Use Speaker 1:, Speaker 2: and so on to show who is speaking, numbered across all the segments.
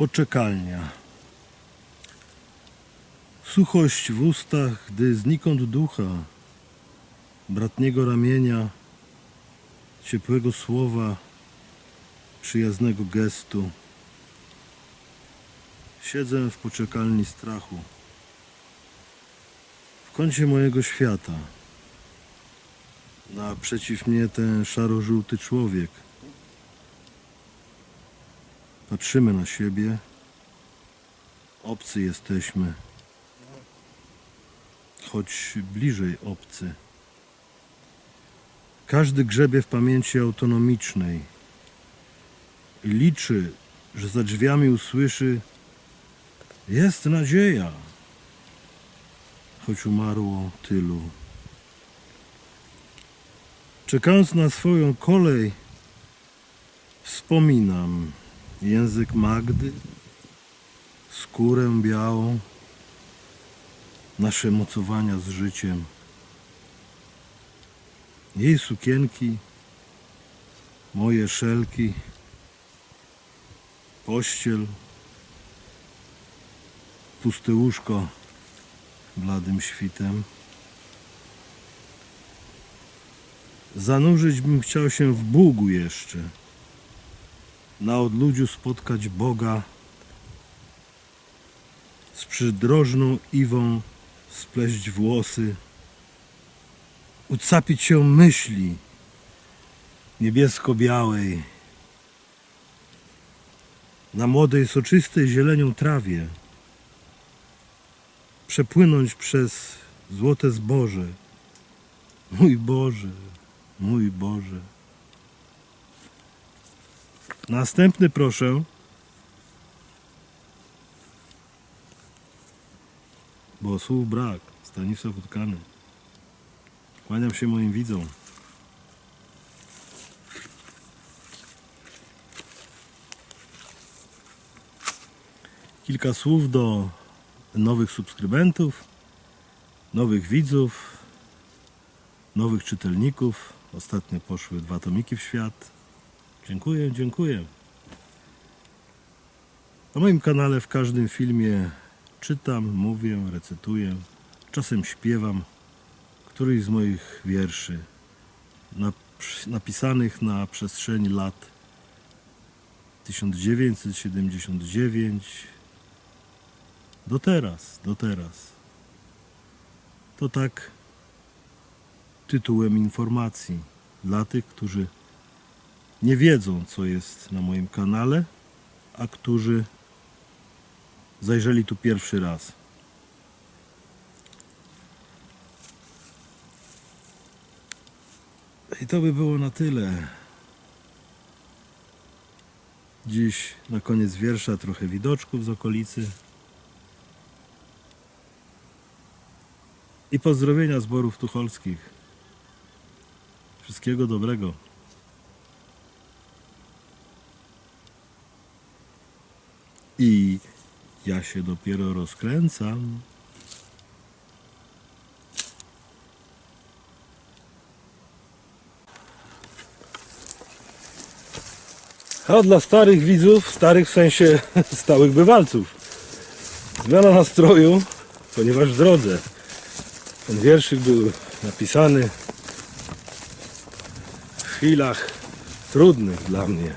Speaker 1: Poczekalnia. Suchość w ustach, gdy znikąd ducha, bratniego ramienia, ciepłego słowa, przyjaznego gestu. Siedzę w poczekalni strachu. W kącie mojego świata. Naprzeciw mnie ten szaro-żółty człowiek. Patrzymy na siebie. Obcy jesteśmy. Choć bliżej obcy. Każdy grzebie w pamięci autonomicznej liczy, że za drzwiami usłyszy jest nadzieja, choć umarło tylu. Czekając na swoją kolej, wspominam język Magdy, skórę białą, nasze mocowania z życiem, jej sukienki, moje szelki, pościel, puste łóżko bladym świtem. Zanurzyć bym chciał się w Bugu jeszcze, na odludziu spotkać Boga, z przydrożną Iwą spleść włosy, ucapić się myśli niebiesko-białej, na młodej, soczystej zielenią trawie, przepłynąć przez złote zboże. Mój Boże, mój Boże. Następny proszę. Bo słów brak. Stanisław utkany. Kłaniam się moim widzom. Kilka słów do nowych subskrybentów, nowych widzów, nowych czytelników. Ostatnio poszły dwa tomiki w świat. Dziękuję, dziękuję. Na moim kanale w każdym filmie czytam, mówię, recytuję, czasem śpiewam któryś z moich wierszy nap- napisanych na przestrzeni lat 1979 do teraz, do teraz. To tak tytułem informacji dla tych, którzy nie wiedzą, co jest na moim kanale, a którzy zajrzeli tu pierwszy raz. I to by było na tyle. Dziś na koniec wiersza trochę widoczków z okolicy. I pozdrowienia zborów tucholskich. Wszystkiego dobrego. I ja się dopiero rozkręcam. A dla starych widzów, starych w sensie stałych bywalców, zmiana nastroju, ponieważ w drodze ten wierszyk był napisany w chwilach trudnych dla mnie,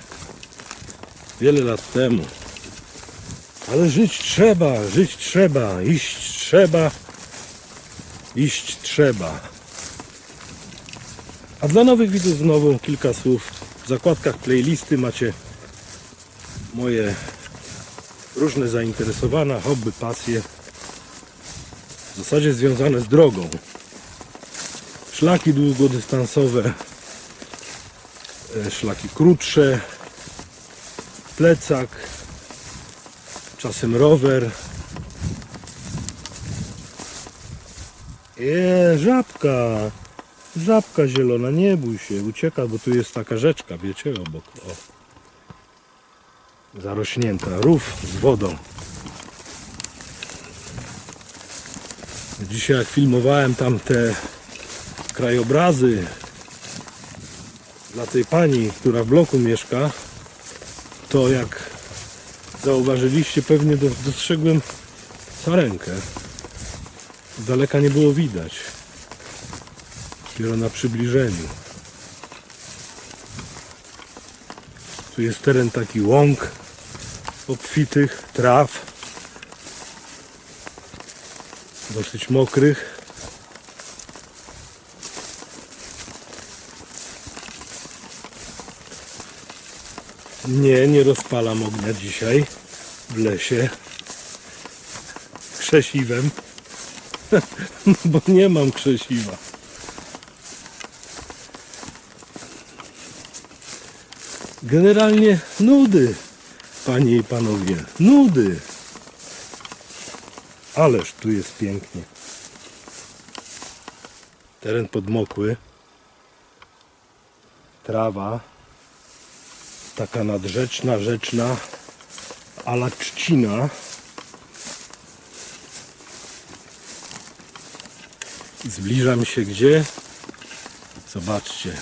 Speaker 1: wiele lat temu. Ale żyć trzeba, żyć trzeba, iść trzeba, iść trzeba. A dla nowych widzów znowu kilka słów. W zakładkach playlisty macie moje różne zainteresowania, hobby, pasje. W zasadzie związane z drogą. Szlaki długodystansowe, e, szlaki krótsze, plecak, czasem rower. Je, żabka, żabka zielona, nie bój się, ucieka, bo tu jest taka rzeczka, wiecie, obok. O. Zarośnięta, rów z wodą. Dzisiaj jak filmowałem tam te krajobrazy dla tej pani, która w bloku mieszka, to jak zauważyliście, pewnie do- dostrzegłem sarenkę. Z daleka nie było widać. Dopiero na przybliżeniu. Tu jest teren taki łąk obfitych, traw. Dosyć mokrych. Nie, nie rozpalam ognia dzisiaj w lesie. Krzesiwem. Bo nie mam krzesiwa. Generalnie nudy, panie i panowie. Nudy. Ależ tu jest pięknie. Teren podmokły. Trawa. Taka nadrzeczna, rzeczna, ala trzcina. Zbliżam się gdzie? Zobaczcie.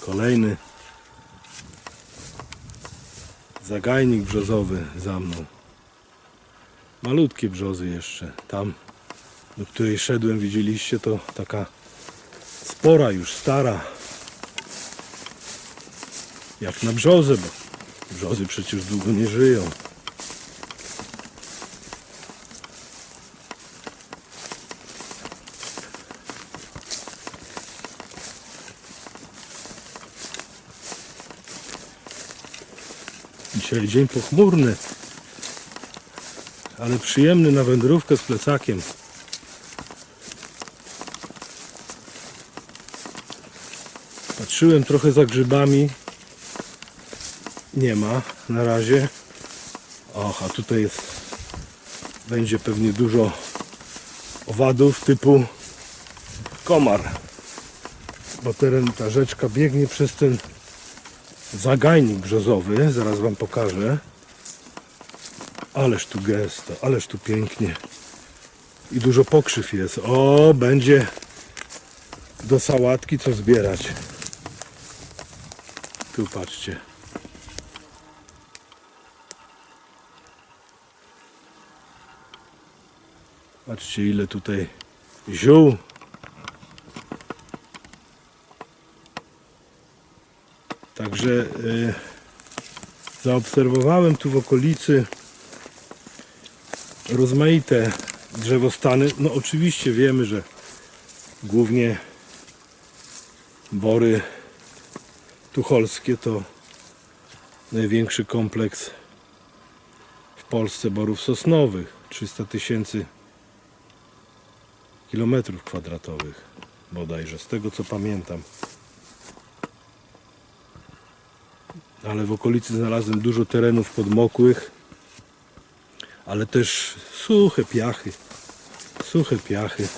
Speaker 1: Kolejny zagajnik brzozowy za mną. Malutkie brzozy jeszcze. Tam, do której szedłem, widzieliście, to taka spora już, stara. Jak na brzozę, bo brzozy przecież długo nie żyją. Dzisiaj dzień pochmurny, ale przyjemny na wędrówkę z plecakiem. Patrzyłem trochę za grzybami. Nie ma na razie. Och, a tutaj jest, będzie pewnie dużo owadów typu komar. Bo teren, ta rzeczka biegnie przez ten zagajnik brzozowy, zaraz wam pokażę. Ależ tu gęsto, ależ tu pięknie. I dużo pokrzyw jest. O, będzie do sałatki co zbierać. Tu patrzcie. Patrzcie ile tutaj ziół. Także y, zaobserwowałem tu w okolicy rozmaite drzewostany. No oczywiście wiemy, że głównie bory tucholskie to największy kompleks w Polsce borów sosnowych. 300 tysięcy kilometrów kwadratowych bodajże, z tego co pamiętam. Ale w okolicy znalazłem dużo terenów podmokłych, ale też suche piachy. Suche piachy.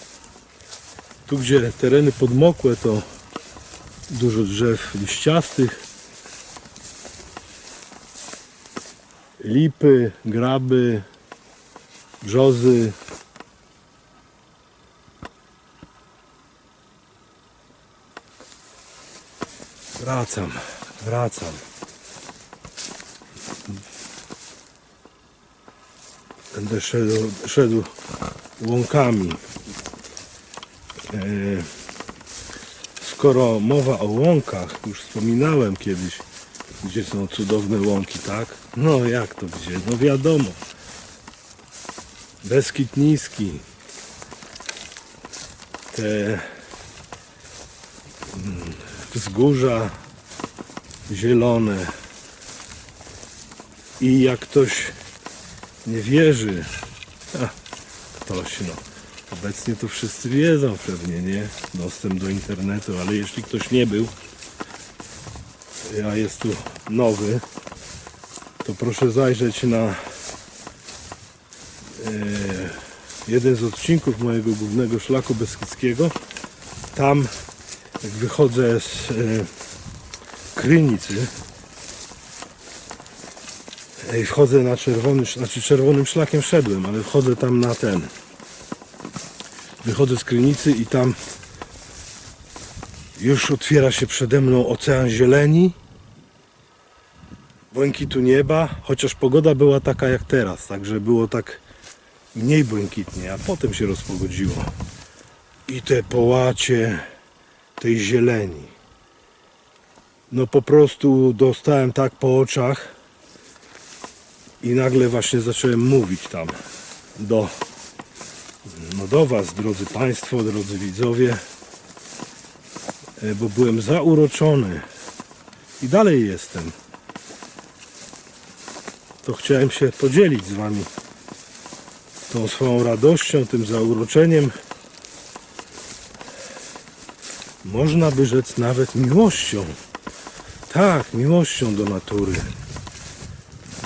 Speaker 1: Tu gdzie tereny podmokłe to dużo drzew liściastych. Lipy, graby, brzozy. Wracam, wracam. Będę szedł, szedł łąkami. E, skoro mowa o łąkach, już wspominałem kiedyś, gdzie są cudowne łąki, tak? No jak to gdzie? No wiadomo. Beskid Niski. Te mm, wzgórza zielone. I jak ktoś nie wierzy, a, ktoś no, obecnie to wszyscy wiedzą pewnie, nie? Dostęp do internetu, ale jeśli ktoś nie był, a jest tu nowy, to proszę zajrzeć na e, jeden z odcinków mojego głównego szlaku beskidzkiego. Tam, jak wychodzę z e, Krynicy, wchodzę na czerwony, znaczy czerwonym szlakiem szedłem, ale wchodzę tam na ten. Wychodzę z krynicy i tam już otwiera się przede mną ocean zieleni. błękitu nieba, chociaż pogoda była taka jak teraz, także było tak mniej błękitnie, a potem się rozpogodziło. I te połacie tej zieleni. No po prostu dostałem tak po oczach i nagle właśnie zacząłem mówić tam do, no do Was, drodzy Państwo, drodzy widzowie, e, bo byłem zauroczony i dalej jestem. To chciałem się podzielić z Wami tą swoją radością, tym zauroczeniem. Można by rzec nawet miłością. Tak, miłością do natury.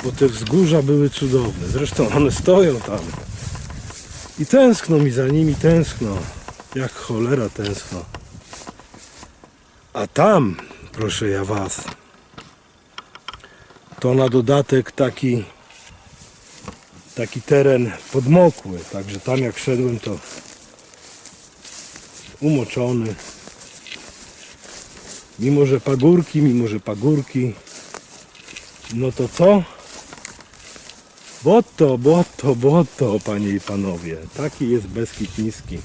Speaker 1: Bo te wzgórza były cudowne. Zresztą one stoją tam. I tęskno mi za nimi, tęskno. Jak cholera tęskno. A tam, proszę ja was, to na dodatek taki taki teren podmokły, także tam jak szedłem to umoczony. Mimo, że pagórki, mimo, że pagórki, no to co? Błoto, błoto, błoto, panie i panowie. Taki jest Beskid Niski.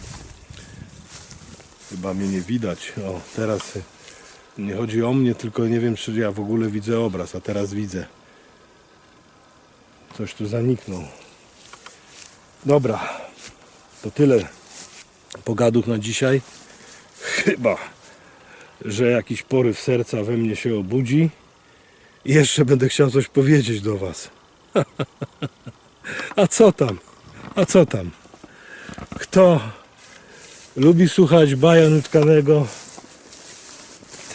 Speaker 1: Chyba mnie nie widać. O, teraz nie chodzi o mnie, tylko nie wiem, czy ja w ogóle widzę obraz, a teraz widzę. Coś tu zaniknął. Dobra, to tyle pogadów na dzisiaj. Chyba, że jakiś poryw serca we mnie się obudzi. I jeszcze będę chciał coś powiedzieć do Was. A co tam? A co tam? Kto lubi słuchać baja nutkanego,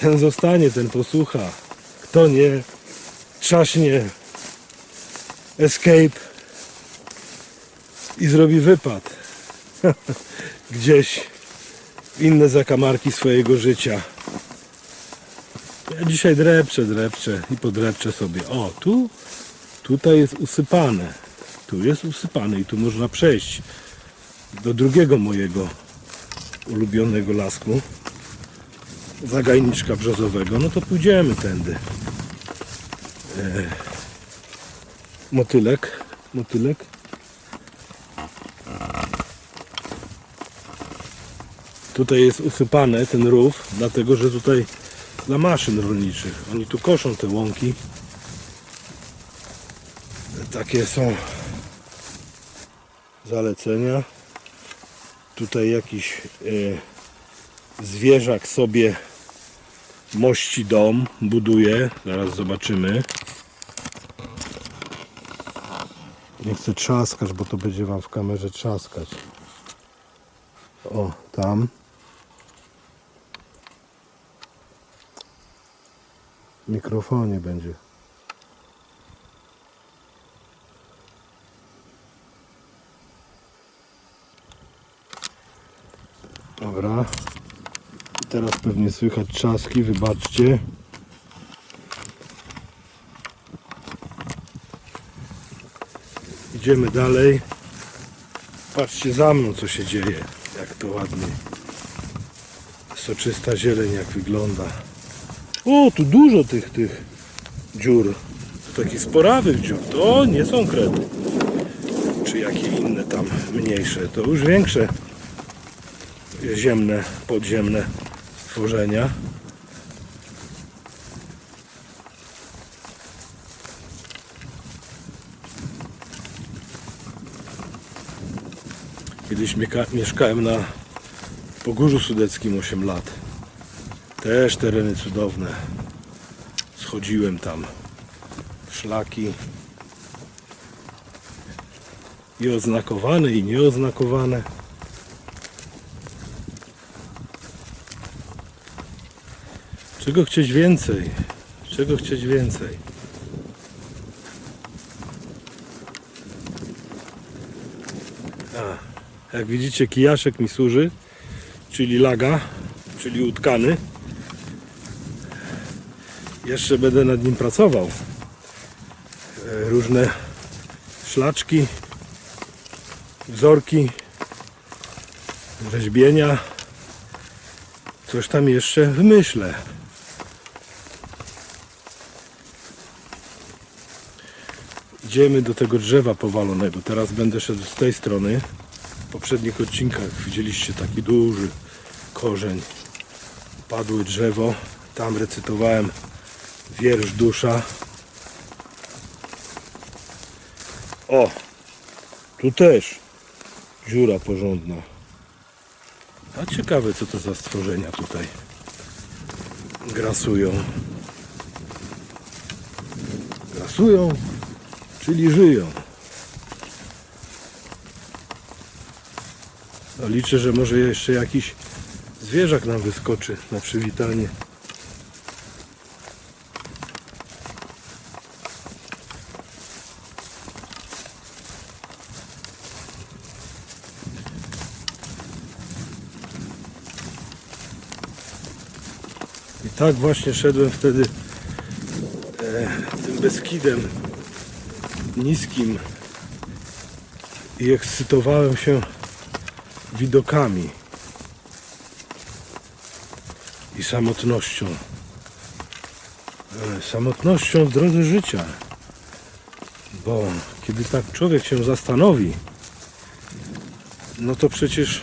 Speaker 1: ten zostanie, ten posłucha. Kto nie, trzaśnie escape i zrobi wypad gdzieś w inne zakamarki swojego życia. Ja dzisiaj drepczę, drepczę i podrepczę sobie. O, tu, tutaj jest usypane. Tu jest usypane i tu można przejść do drugiego mojego ulubionego lasku. Zagajniczka brzozowego. No to pójdziemy tędy. E, motylek. Motylek. Tutaj jest usypane ten rów, dlatego że tutaj dla maszyn rolniczych. Oni tu koszą te łąki. Takie są zalecenia. Tutaj jakiś e, zwierzak sobie mości dom, buduje. Zaraz zobaczymy. Nie chcę trzaskać, bo to będzie Wam w kamerze trzaskać. O, tam. W mikrofonie będzie. Dobra. Teraz pewnie słychać trzaski, wybaczcie. Idziemy dalej. Patrzcie za mną co się dzieje. Jak to ładnie. Soczysta zieleń jak wygląda. O, tu dużo tych tych dziur. To takich sporawych dziur. To nie są kredy. Czy jakie inne tam mniejsze. To już większe ziemne, podziemne stworzenia. Kiedyś mieszkałem na Pogórzu Sudeckim 8 lat. Też tereny cudowne. Schodziłem tam. Szlaki. I oznakowane, i nieoznakowane. Czego chcieć więcej? Czego chcieć więcej? A, jak widzicie, kijaszek mi służy, czyli laga, czyli utkany. Jeszcze będę nad nim pracował. E, Różne szlaczki, wzorki, rzeźbienia. Coś tam jeszcze wymyślę. Idziemy do tego drzewa powalonego. Teraz będę szedł z tej strony. W poprzednich odcinkach widzieliście taki duży korzeń. Padłe drzewo. Tam recytowałem wiersz dusza. O! Tu też dziura porządna. A ciekawe co to za stworzenia tutaj grasują. Grasują, czyli żyją. No, liczę, że może jeszcze jakiś zwierzak nam wyskoczy na przywitanie. I tak właśnie szedłem wtedy e, tym Beskidem niskim i ekscytowałem się widokami i samotnością. E, Samotnością w drodze życia. Bo kiedy tak człowiek się zastanowi, no to przecież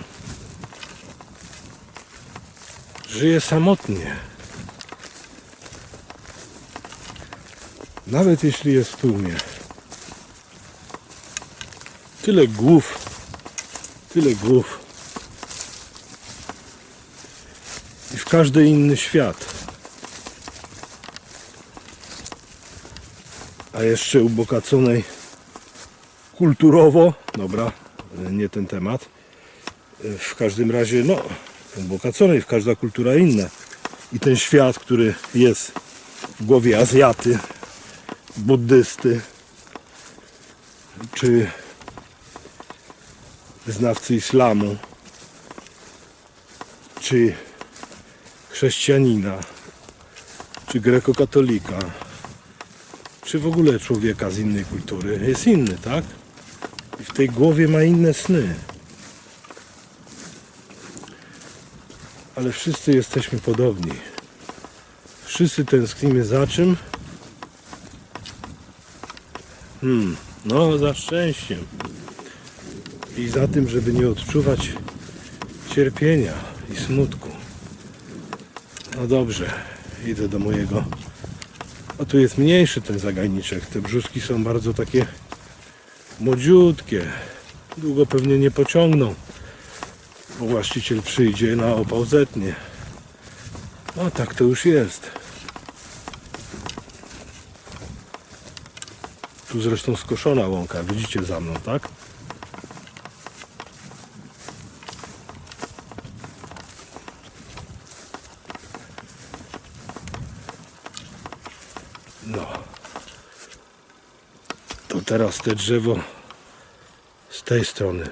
Speaker 1: żyje samotnie. Nawet jeśli jest w tłumie. Tyle głów, tyle głów. I w każdy inny świat. A jeszcze ubogaconej kulturowo, dobra, nie ten temat. W każdym razie, no, ubogaconej, w każda kultura inna. I ten świat, który jest w głowie Azjaty, buddysty, czy znawcy islamu, czy chrześcijanina, czy grekokatolika, czy w ogóle człowieka z innej kultury, jest inny, tak? I w tej głowie ma inne sny. Ale wszyscy jesteśmy podobni. Wszyscy tęsknimy za czym? Hmm, no za szczęściem. I za tym, żeby nie odczuwać cierpienia i smutku. No dobrze, idę do mojego. A tu jest mniejszy ten zagajniczek. Te brzuszki są bardzo takie młodziutkie. Długo pewnie nie pociągną. Bo właściciel przyjdzie na opał zetnie. No tak to już jest. Tu zresztą skoszona łąka, widzicie za mną, tak? No. To teraz te drzewo z tej strony.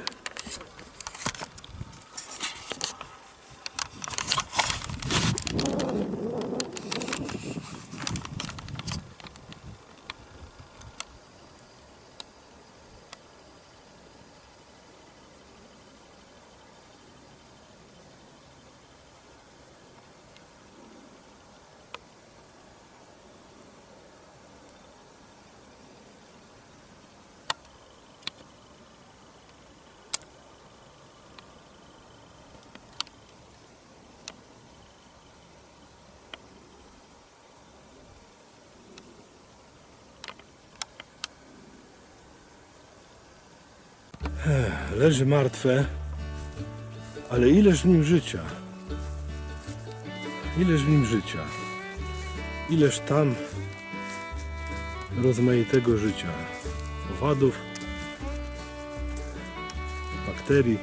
Speaker 1: Leży martwe, ale ileż w nim życia. Ileż w nim życia. Ileż tam rozmaitego życia. Owadów, bakterii,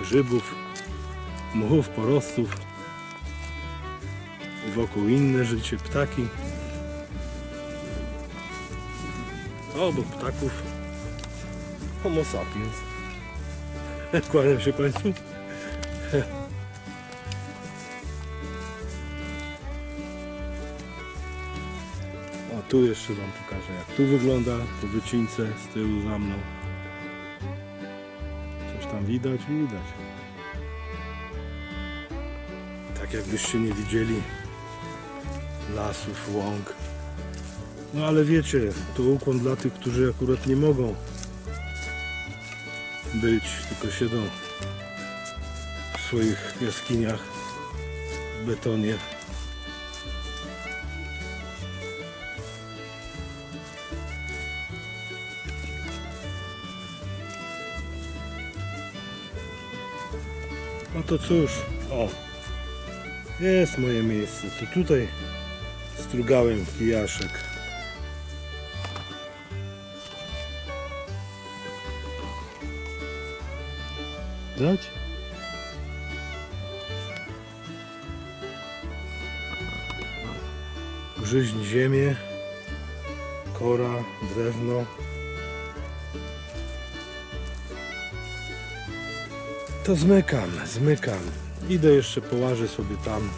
Speaker 1: grzybów, muchów, porostów. I wokół inne życie, ptaki. Obok ptaków Homo sapiens. Kłaniam się Państwu. O, tu jeszcze Wam pokażę, jak tu wygląda po wycince z tyłu za mną. Coś tam widać? Widać. Tak jakbyście nie widzieli lasów, łąk, No ale wiecie, to ukłon dla tych, którzy akurat nie mogą być, tylko siedzą w swoich jaskiniach w betonie. No to cóż, o, jest moje miejsce. To tutaj strugałem kijaszek. Dać? Grzyźń ziemię, kora, drewno. To zmykam, zmykam. Idę jeszcze połażę sobie tam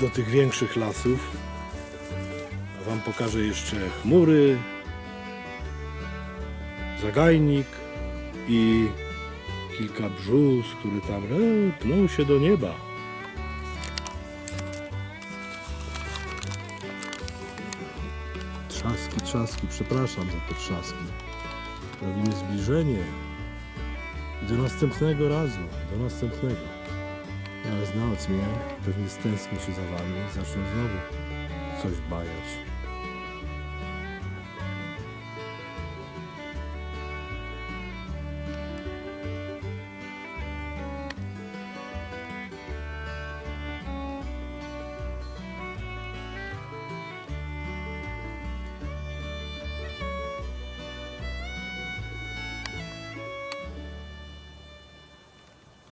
Speaker 1: do tych większych lasów. Wam pokażę jeszcze chmury, zagajnik i kilka brzus, które tam e, się do nieba. Trzaski, trzaski, przepraszam za te trzaski. Robimy zbliżenie. Do następnego razu, do następnego. Ale znając mnie, pewnie stęskni się za wami i zaczną znowu coś bajać.